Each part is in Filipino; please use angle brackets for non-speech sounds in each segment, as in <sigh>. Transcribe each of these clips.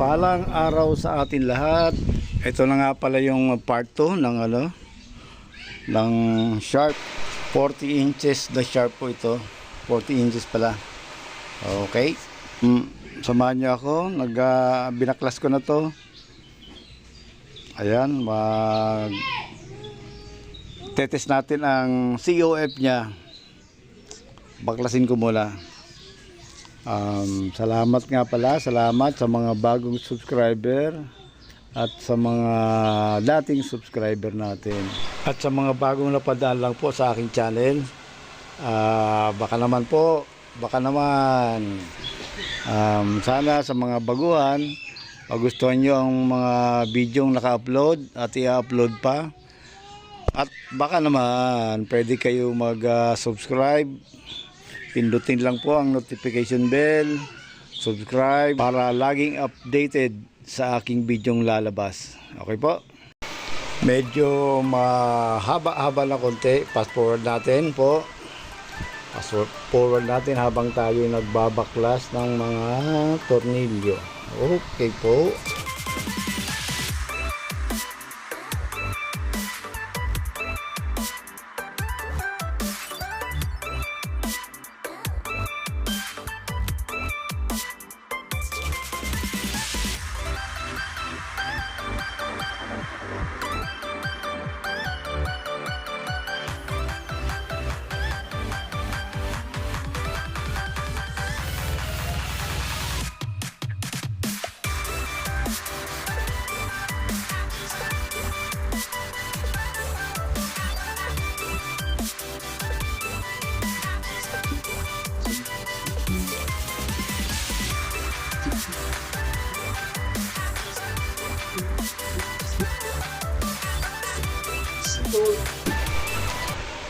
Mapagpalang araw sa atin lahat. Ito na nga pala yung part 2 ng ano ng sharp 40 inches the sharp po ito. 40 inches pala. Okay. Mm, samahan niyo ako. Nag ah, binaklas ko na to. Ayan, mag tetest natin ang COF niya. Baklasin ko muna. Um, salamat nga pala, salamat sa mga bagong subscriber at sa mga dating subscriber natin. At sa mga bagong napadaan lang po sa aking channel. Ah, baka naman po, baka naman um, sana sa mga baguhan magustuhan nyo ang mga bidyong naka-upload at i-upload pa. At baka naman pwede kayo mag-subscribe Pindutin lang po ang notification bell, subscribe para laging updated sa aking bidyong lalabas. Okay po? Medyo mahaba-haba na konti. Fast forward natin po. Fast forward natin habang tayo nagbabaklas ng mga tornilyo. Okay po.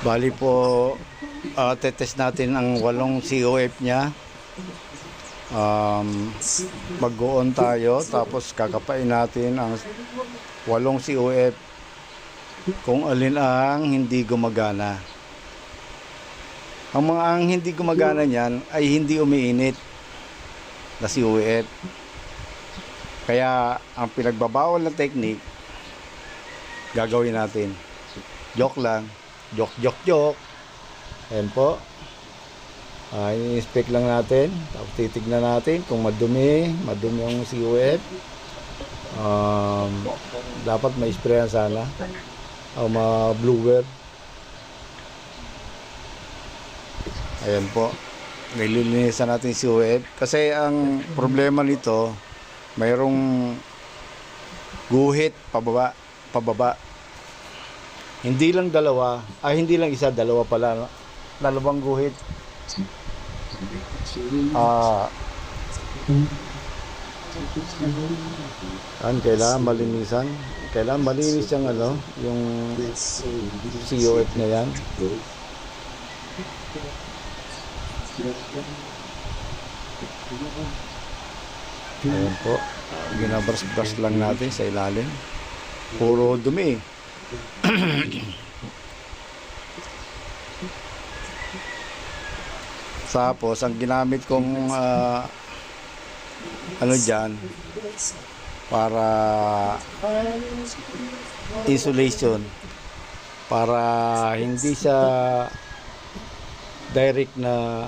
Bali po, uh, tetest natin ang walong COF niya. Um, Mag-on tayo, tapos kakapain natin ang walong COF kung alin ang hindi gumagana. Ang mga ang hindi gumagana niyan ay hindi umiinit na COF. Kaya ang pinagbabawal na technique gagawin natin. Joke lang. Joke, joke, joke. Ayan po. Ah, i-inspect lang natin. Tapos titignan natin kung madumi. Madumi yung COF. Um, dapat may sprayan sana. O mga blower. Ayan po. Nililinisan natin si COF. Kasi ang problema nito, mayroong guhit pababa. Pababa. Hindi lang dalawa, ay hindi lang isa, dalawa pala. Dalawang guhit. Ah. An kailangan malinisan. Kailangan malinis yung ano, yung COF na yan. Ayan po. Ginabras-bras lang natin sa ilalim. Puro dumi. <clears throat> Tapos, ang ginamit kong ah, ano dyan, para insulation, para hindi siya direct na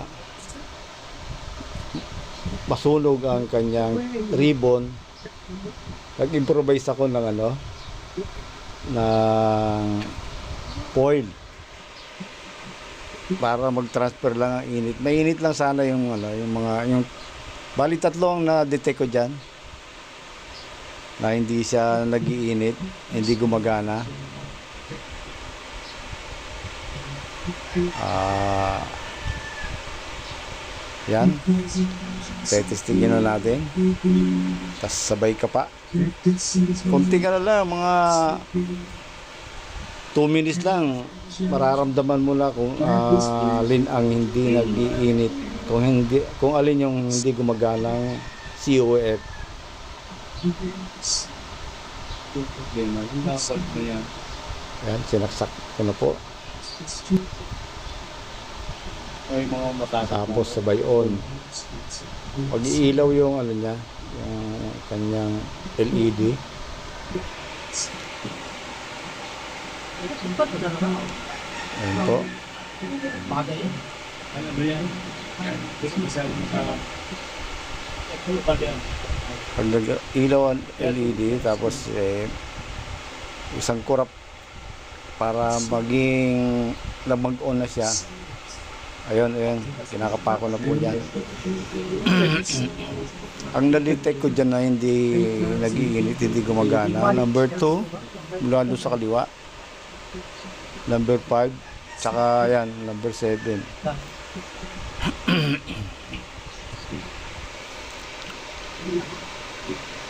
masunog ang kanyang ribbon. Nag-improvise ako ng ano, ng foil para mag-transfer lang ang init. Mainit lang sana yung ano, yung mga yung bali tatlo ang na-detect ko diyan na hindi siya nagiinit, hindi gumagana. Ah yan. Tetestingin na natin. Tapos sabay ka pa. Kunti ka na lang, mga 2 minutes lang. Mararamdaman mo na kung ah, alin ang hindi nag-iinit. Kung, hindi, kung alin yung hindi gumaganang COF. Yan, sinaksak ko na po. Ay, mga matatak Tapos sabay on. Pag iilaw yung ano niya, yung kanyang LED. Ayan po. Ba yan? Gusto mo sa... Ano ba yan? Pag ilaw ang LED, tapos eh, isang kurap para maging na mag-on na siya. Ayun, ayun. Kinakapa ko na po yan. <clears throat> Ang na-detect ko dyan na hindi nag-iinit, hindi gumagana. Number 2, mula doon sa kaliwa. Number 5, tsaka yan, number 7. <clears throat>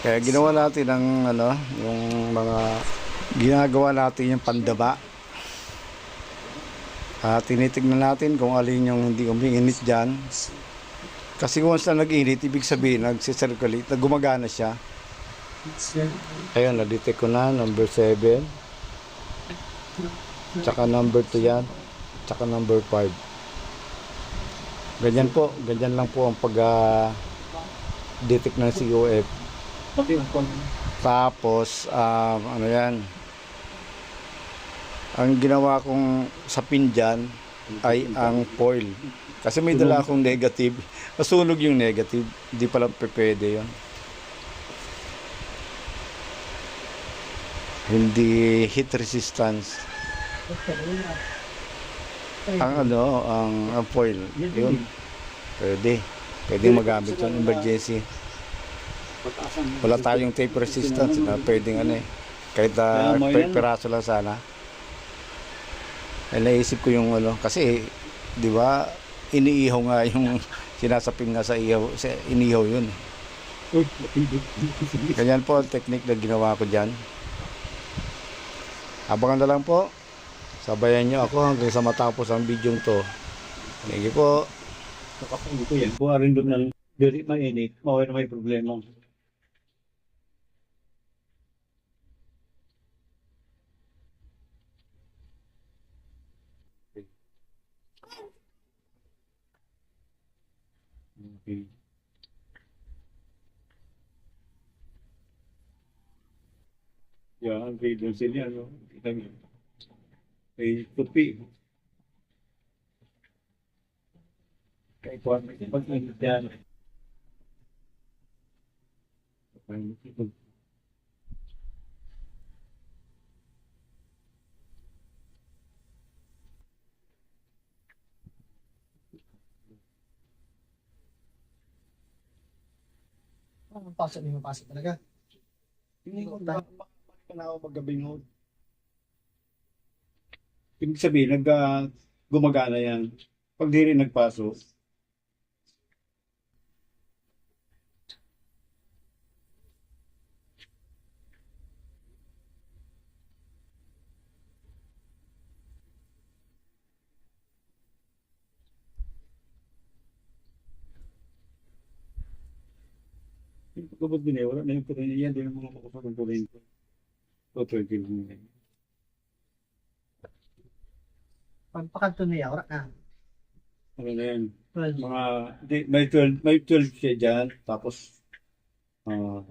Kaya ginawa natin ang ano, yung mga ginagawa natin yung pandaba. At tinitignan natin kung alin yung hindi umiinit dyan. Kasi once na nag-init, ibig sabihin, nagsisirculate, na gumagana siya. Ayun, na-detect ko na, number 7. Tsaka number 2 yan. Tsaka number 5. Ganyan po, ganyan lang po ang pag ah, detect ng COF. Tapos, um, ano yan, ang ginawa kong sa pindyan ay ang foil. Kasi may dala akong negative. <laughs> Nasunog yung negative. Hindi pala pwede yun. Hindi heat resistance. Ang ano, ang, ang foil. Yun. Pwede. Pwede magamit yun. Emergency. Wala tayong tape resistance na pwedeng ano eh. Kahit uh, piraso lang sana. Eh, naisip ko yung ano, kasi di ba iniihaw nga yung <laughs> sinasapin nga sa ihaw, sa inihaw yun. Ganyan po ang technique na ginawa ko dyan. Abangan na lang po. Sabayan nyo ako hanggang sa matapos ang video to. Thank you po. Nakapungo ko yan. Kuha rin doon ng diri mainit. Mawala na may problema. Okay. Yan, kay doon sila, no? Kita niyo. Kay tupi. Kay kuwan, pag-init yan. Ang pasok niyo pasok talaga. Hindi ko na bakit na ako magabing hold. Ibig sabihin, nag, ah, gumagana yan. Pag di rin nagpaso, yung pagkabot din eh, wala na yung purin yan, din ang mga makapag ng 20 lang yan. Pagpakanto niya, ora na. Ano na yan? Well, Mga, di, may 12, may 12 siya dyan, tapos, ah,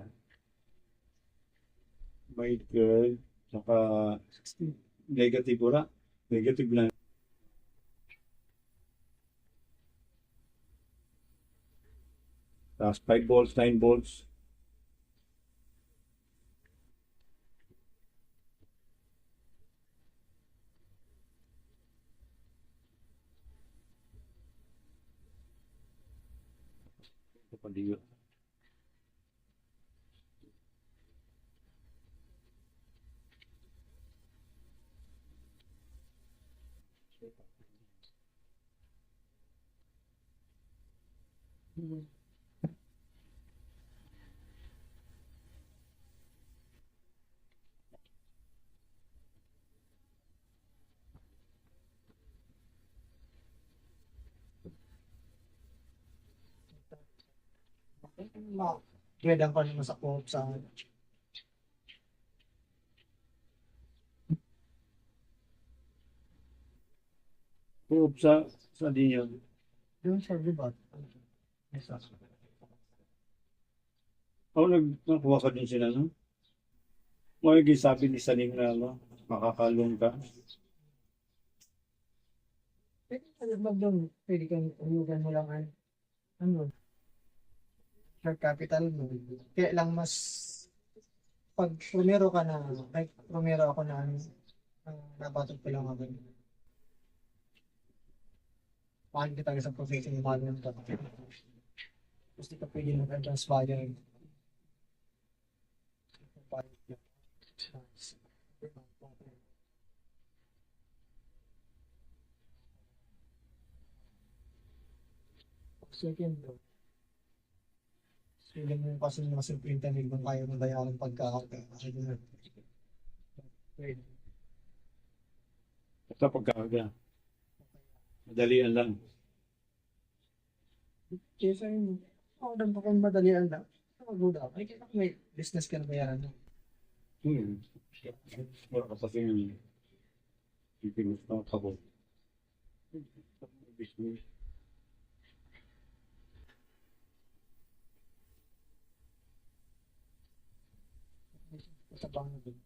may 12, saka, negative wala. Negative lang. Tapos 5 volts, 9 volts. Ito pa diyo. ma Gredang pa naman sa co sa Proof sa, sa diyo. doon sa ribat. Isa. Ako nag nakuha ka din sila, no? Mga sabi ni Saning na, ano, makakalong ka. Pwede ka naman doon. Pwede kang uyugan mo lang ano. Share capital mo. Kaya lang mas pag promero ka na, like promero ako na uh, nabatot ko lang ako. Mahal kita sa profession ng mahal ng ito. Tapos di ka pwede mag-advance value. Second though. Sila mo kasi mga simpleng tanig kung kaya mo bayaran pagkakaka. Basta pagkakaga. Madalian lang. Kesa yun, ako lang pa kung madalian lang. Mag-good up. Ay, kaya may business ka na bayaran mo. Hmm. Wala ka kasi yung pipinus na kabo. Business. Sa bang doon.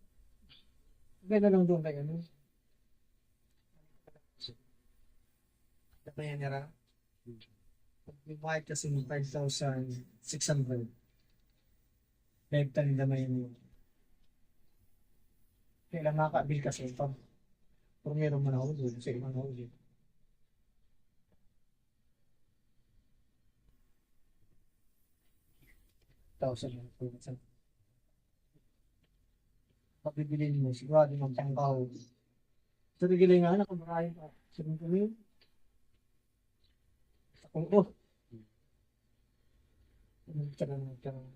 Ganda lang doon kayo, no? Damayan nila. Pag may bayad kasi ng 5,600. Beb tani damayan mo. Kailan makakabil kasi pag primero mo na ulo, sa ibang na ulo. Thousand yun. Pabibilin mo, sigurado magtangkaw. Sa tigilan nga, nakamarahin pa. Sabihin ko yun. Sa kong, oh. Nagtanong, nagtanong.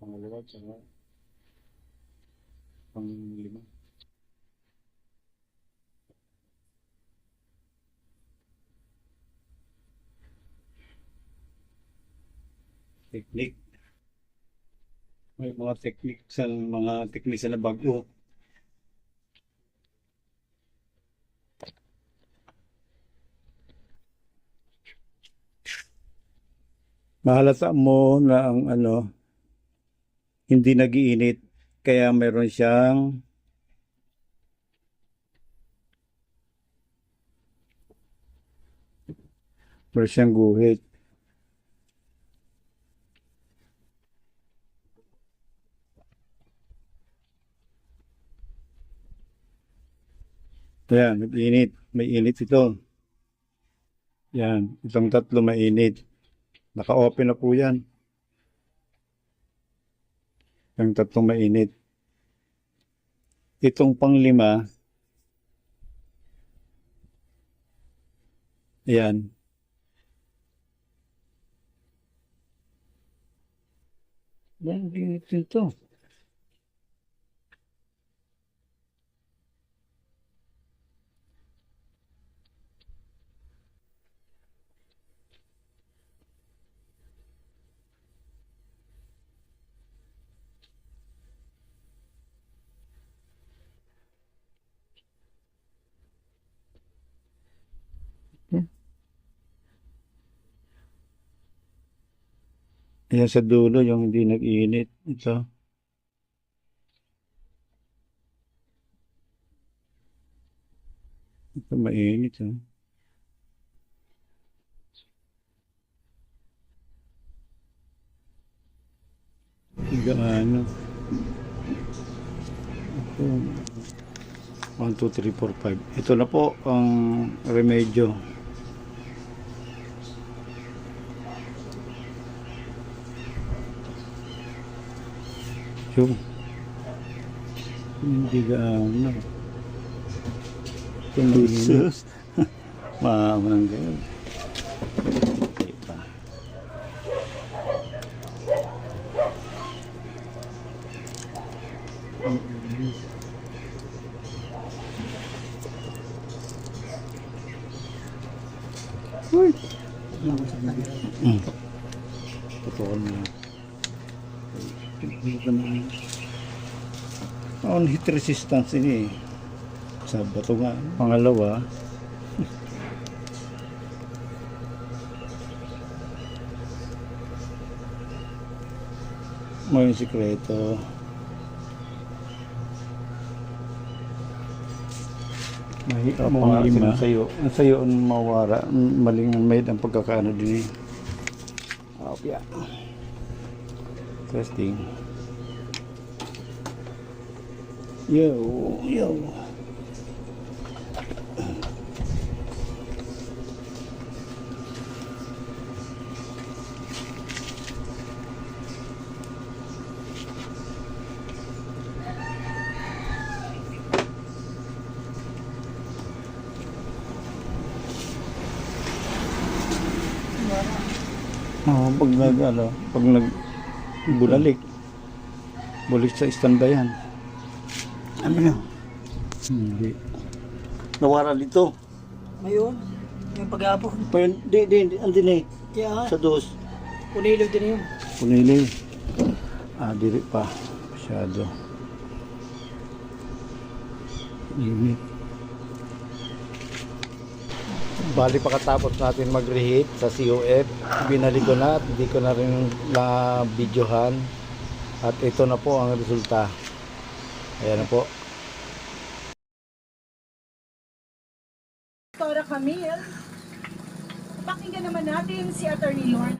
Pangalawa, tsaka panglima. Technique. May mga technique sa mga technique na bago. Mahalata mo na ang ano, hindi nagiinit. Kaya meron siyang meron siyang guhit. Yan, nag-init. May init ito. Yan, itong tatlo mainit. Naka-open na po yan. Yung tatlong mainit. Itong panglima, ayan. Yan, init din to. Ayan sa dulo, yung hindi nag-init. Ito. Ito mainit. Oh. Gaano. 1, 2, 3, 4, 5. Ito na po ang remedyo. Yung hindi ka ano. Jesus kayo Hindi pa. <laughs> Mm. Totoo na. On heat resistance ini eh. Sa bato nga. Pangalawa, may sikreto. May Mawara mga sila. sa'yo. Ang sa'yo ang mawara. Maling may ang pagkakaano din eh. Oh, yeah. Testing. Yo, yo. Oo, pag nag, ano, pag nag bulalik, bulik sa standby yan. Ano yun? Hindi. Nawara dito. Ngayon, yung pag-aapon. Pa yun, di, di, di, andin eh. Kaya, Sa dos. punilo din yun. Punili. Ah, diri pa. Masyado. Init. Bali pagkatapos natin mag-reheat sa COF, binalik ko na at hindi ko na rin na videohan. At ito na po ang resulta. Ayan na po. Camille. Pakinggan naman natin si Attorney Lord.